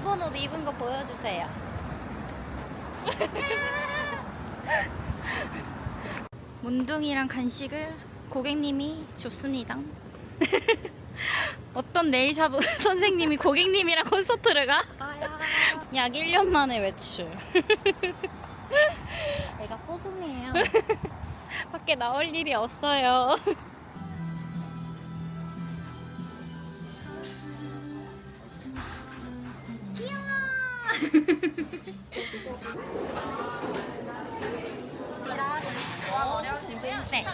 리본 옷 입은 거 보여주세요. 문둥이랑 간식을 고객님이 줬습니다. 어떤 네일샵 선생님이 고객님이랑 콘서트를 가? 약 1년 만에 외출. 내가 뽀송해요. 밖에 나올 일이 없어요. 네.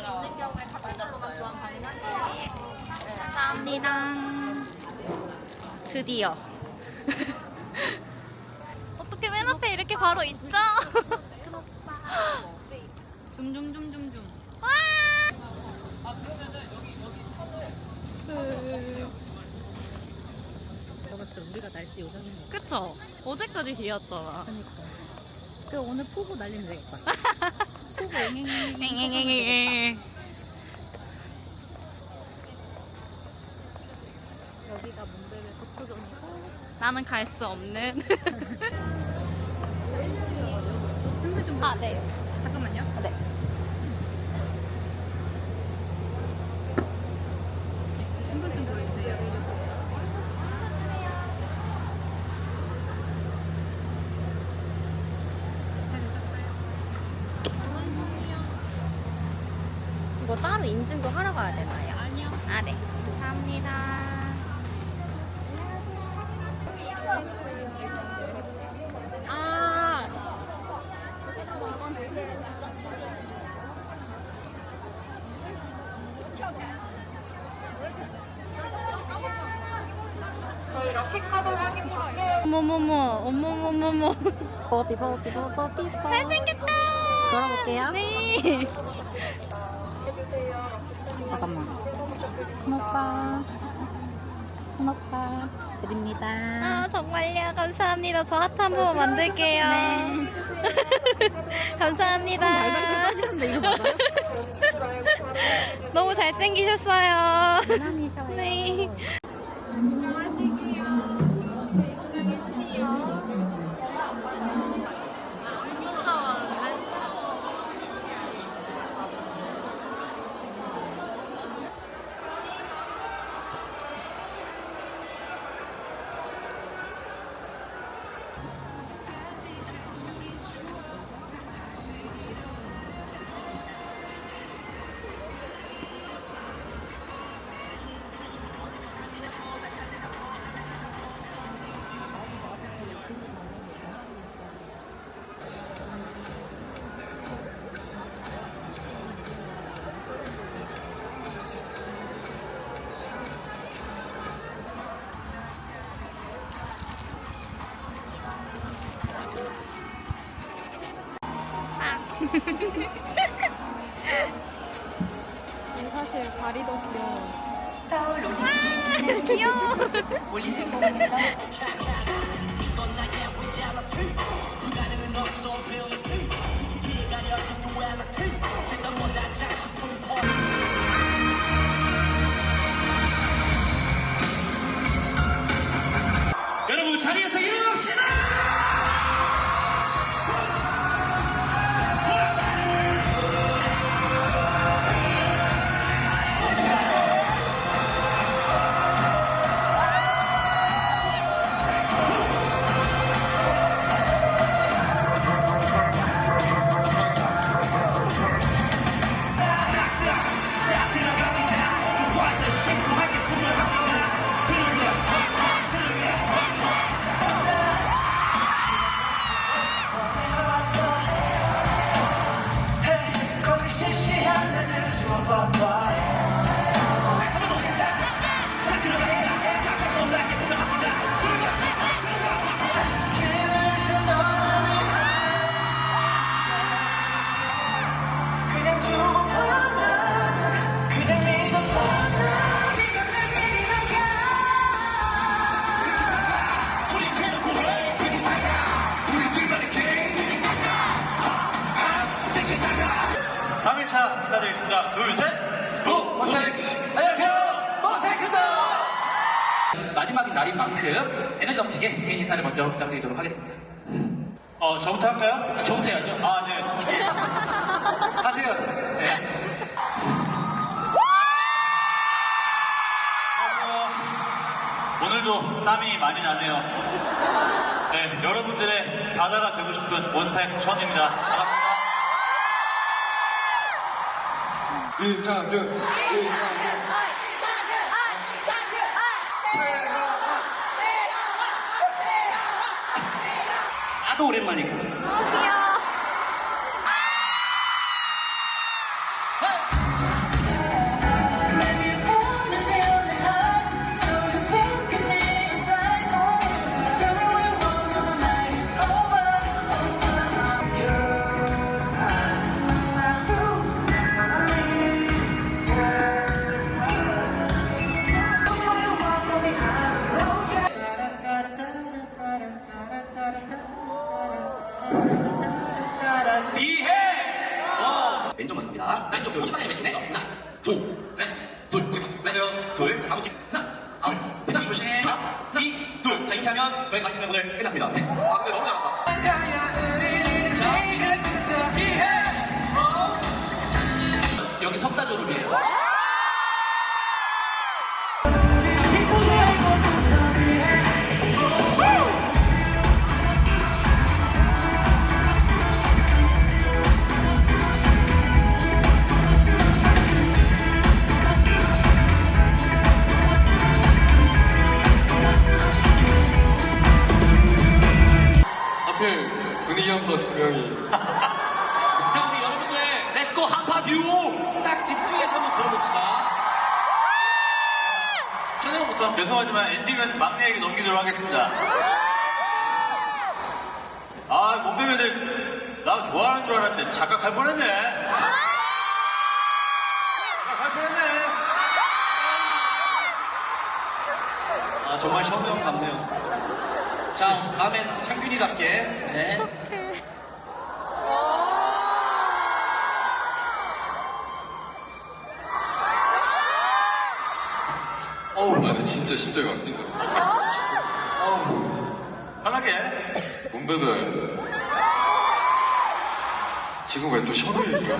감사합니다. 드디어. 어떻게 맨 앞에 이렇게 바로 있죠? 줌줌줌줌줌. 와! 저거 진짜 우리가 날씨 요정인 거. 그쵸? 어제까지 비였잖아. 그러니까. 그 오늘 푸고 날리면 되겠다. 푸고 앵앵앵. 엥엥엥엥. 여기가 몬데베 도쿄점이고. 나는 갈 수 없는. 신분 좀. 아, 네. 잠깐만요. 네. 신분 좀 보여주세요. 다 되셨어요? 이거 따로 인증도 하러 가야 되나요? 아니요. 아, 네. 감사합니다. 아. 어머머머, 어머머머머. 버비 버비 버비 버. 잘생겼다! 돌아볼게요. 네. 잠깐만. 큰 오빠. 큰 오빠. 드립니다. 아 정말요 감사합니다 저 핫 한 번 만들게요 감사합니다 하는데 이거 맞아요? 너무 잘생기셨어요 미 네. 사실 발이 더 귀여워. 아, 귀여워. 여러분 3일차 인사드리겠습니다. 둘, 셋, 고! 모사이크! 안녕하세요! 마지막 마지막인 날인 만큼 에너지 넘치게 개인 인사를 먼저 부탁드리도록 하겠습니다. 어, 저부터 할까요? 저부터 해야죠. 아, 네. 하세요. 네. 어, 오늘도 땀이 많이 나네요. 네, 여러분들의 바다가 되고 싶은 몬스타엑스 션입니다. 윤창균, 윤창균. 나도 오랜만이고. 왼쪽 먼저 갑니다. 왼쪽 여기 왼쪽, 왼쪽. 하나, 둘, 넷, 둘, 여기 봐. 왼쪽, 둘, 자, 가보기. 하나, 둘, 그다음 조심. 자, 이, 둘. 자, 이렇게 하면 저희 가르치는 오늘 끝났습니다. 아, 두 명이. 자, 우리 여러분들 렛츠고 한파 듀오! 딱 집중해서 한번 들어봅시다. 천혜영부터. 죄송하지만 엔딩은 막내에게 넘기도록 하겠습니다. 아, 몸빼매들 나 좋아하는 줄 알았는데 착각할 뻔했네. 착각할 뻔했네. 아, 정말 셔우 형 같네요. 자, 다음엔 창균이답게. 네. 어우, 나 진짜 심장이 안 뛴다. 편하게. 문배들. 지금 왜 또 셔도 얘기가?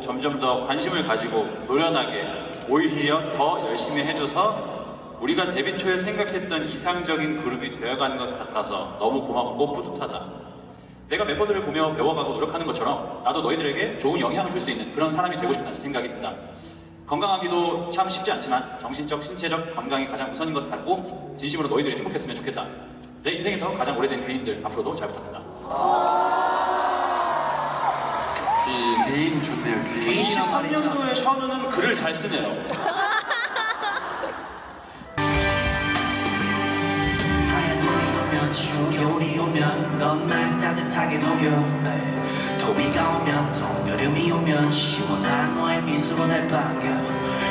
점점 더 관심을 가지고 노련하게 오히려 더 열심히 해줘서 우리가 데뷔 초에 생각했던 이상적인 그룹이 되어가는 것 같아서 너무 고맙고 뿌듯하다. 내가 멤버들을 보며 배워가고 노력하는 것처럼 나도 너희들에게 좋은 영향을 줄 수 있는 그런 사람이 되고 싶다는 생각이 든다. 건강하기도 참 쉽지 않지만 정신적, 신체적 건강이 가장 우선인 것 같고 진심으로 너희들이 행복했으면 좋겠다. 내 인생에서 가장 오래된 귀인들 앞으로도 잘 부탁한다. 귀인 좋네요, 귀인. 23년도에 션우는 글을 잘 쓰네요. 오면 추운 겨울이 오면 넌 날 따뜻하게 녹여 더위가 오면 더운 여름이 오면 시원한 너의 미소로 날 반겨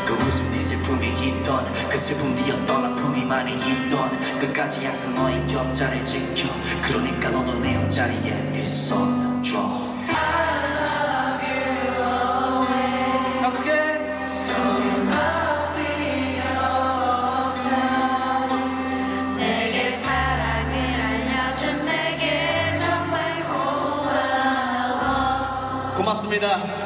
그 웃음 네 슬픔이 있던 그 슬픔 뒤였던 아픔이 많이 있던 끝까지 약속 너의 옆자리를 지켜. 그러니까 너도 내 옆자리에 있어줘 고맙습니다.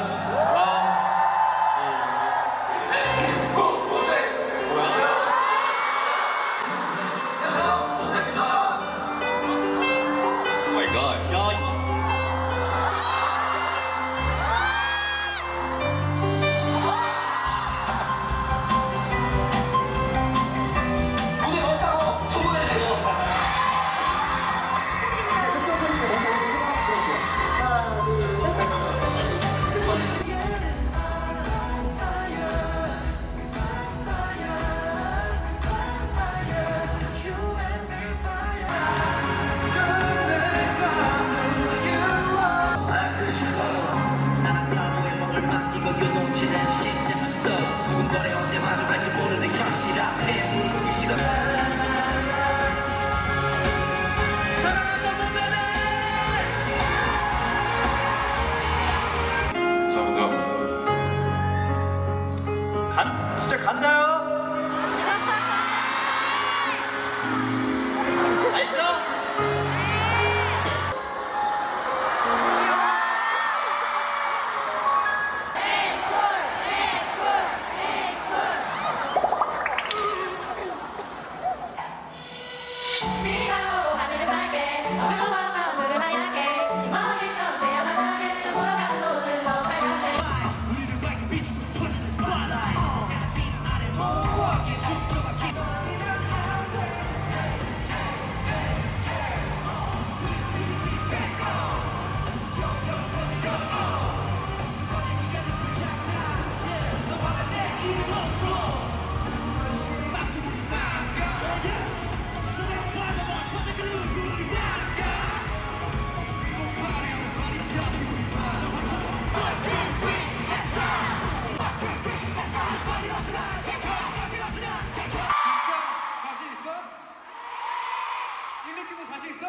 1루 치고 자신 있어?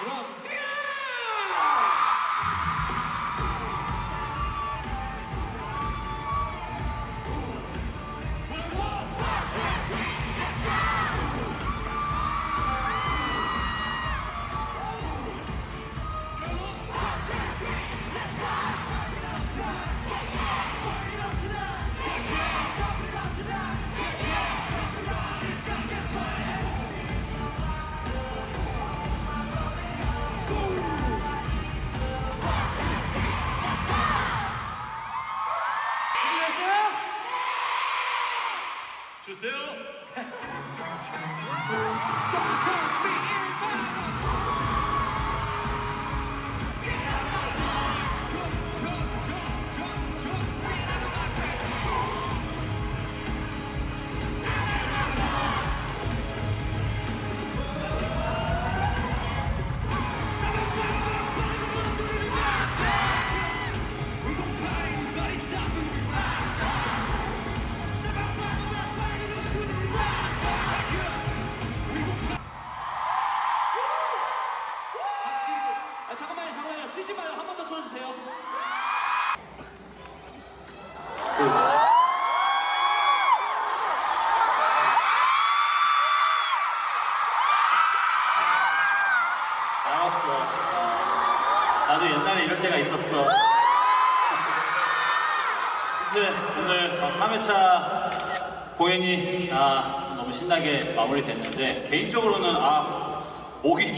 그럼 뛰어! 주세요.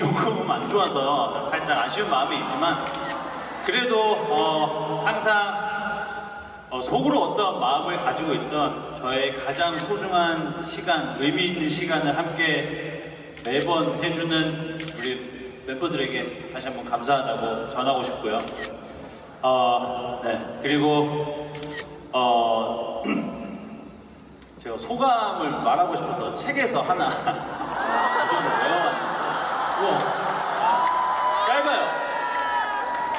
조금 안 좋아서 살짝 아쉬운 마음이 있지만 그래도 어, 항상 어, 속으로 어떤 마음을 가지고 있던 저의 가장 소중한 시간, 의미 있는 시간을 함께 매번 해주는 우리 멤버들에게 다시 한번 감사하다고 전하고 싶고요. 어, 네. 그리고, 어, 제가 소감을 말하고 싶어서 책에서 하나 외워왔는데. 우와. 짧아요.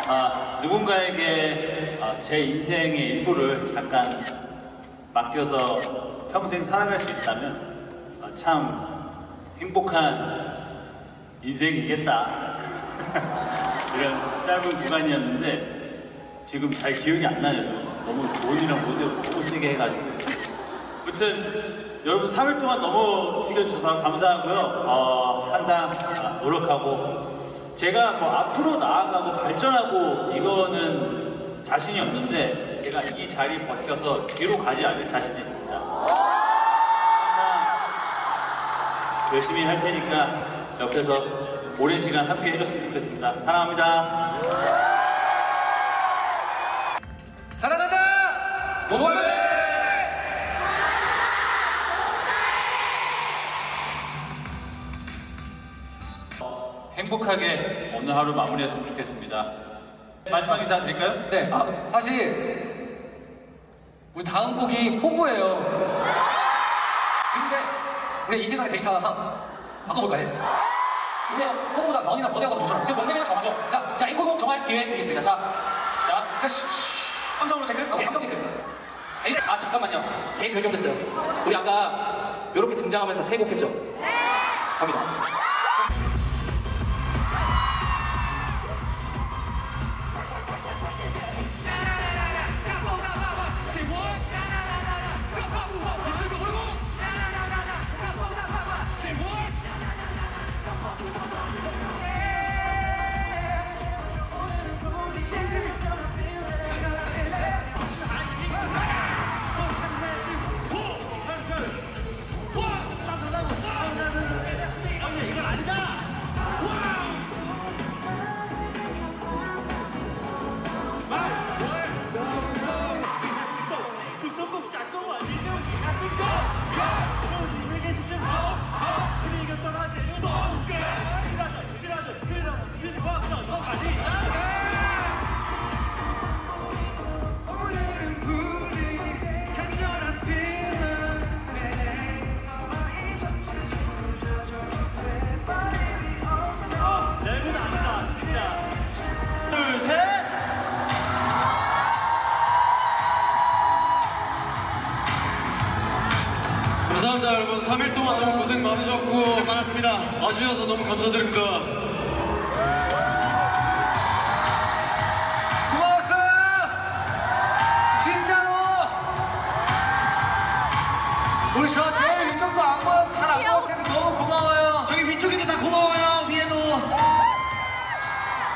아, 누군가에게 아, 제 인생의 일부를 잠깐 맡겨서 평생 살아갈 수 있다면 아, 참 행복한 인생이겠다. 이런 짧은 구간이었는데 지금 잘 기억이 안 나요. 너무 좋은 이랑 모두 너무 세게 해가지고. 아무튼 여러분 3일 동안 너무 즐겨주셔서 감사하고요. 어, 항상 아, 노력하고 제가 뭐 앞으로 나아가고 발전하고 이거는 자신이 없는데 제가 이 자리 버텨서 뒤로 가지 않을 자신이 있습니다. 항상 열심히 할 테니까 옆에서 오랜 시간 함께 해줬으면 좋겠습니다. 사랑합니다. 사랑한다! 모범 행복하게 오늘 하루 마무리했으면 좋겠습니다. 마지막 인사 드릴까요? 네, 아, 사실 우리 다음 곡이 포부예요. 근데 우리 인증하는 데이터상 바꿔볼까 해. 우리가 포부보다 전이나 더 좋잖아. 근데 뭔가면 정하죠. 자, 자, 앵콜곡 정할 기회 드리겠습니다. 자, 자, 자, 쉬, 쉬. 함성으로 체크? 오케이, 함성 체크. 아니, 아, 잠깐만요. 개인 결정됐어요. 우리 아까 이렇게 등장하면서 세 곡 했죠? 갑니다. 많았습니다 와주셔서 너무 감사드립니다 고마웠어요! 진짜로! 우리 저 제일 이쪽도 안 보여, 잘안 보였을 텐데 너무 고마워요. 저기 위쪽에도 다 고마워요. 위에도.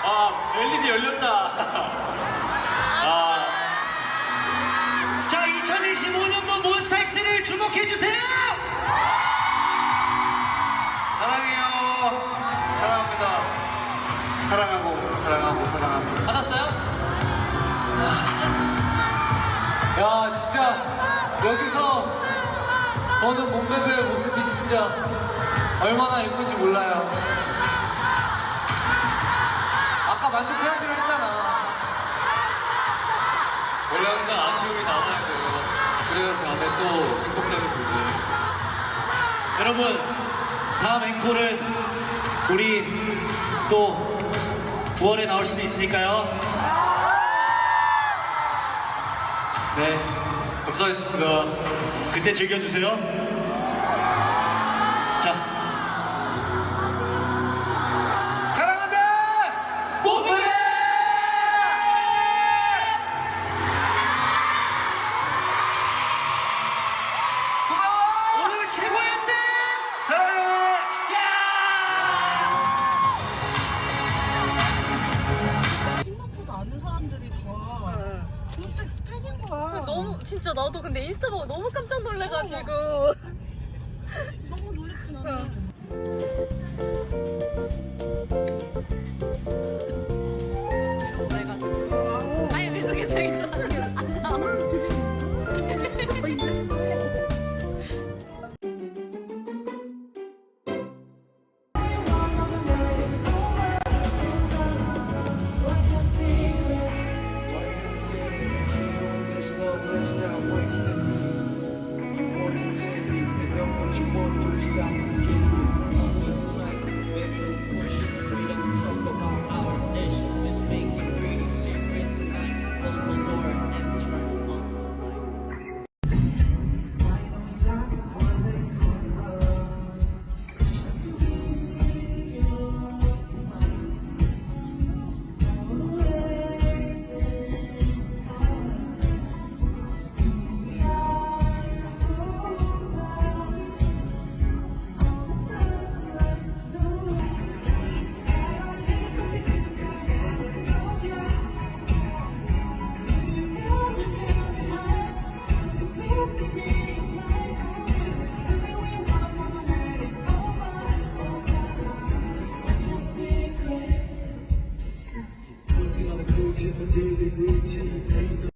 아, LED 열렸다. 아, 자, 2025년도 몬스타엑스를 주목해 주세요. 사랑해요. 야, 진짜 여기서 보는 몸베베의 모습이 진짜 얼마나 예쁜지 몰라요. 아까 만족해하기로 했잖아. 원래 항상 아쉬움이 남아야 돼요 그래야 다음에 또 행복하게 보지 여러분, 다음 앵콜은 우리 또 9월에 나올 수도 있으니까요. 네 감사했습니다 그때 즐겨주세요.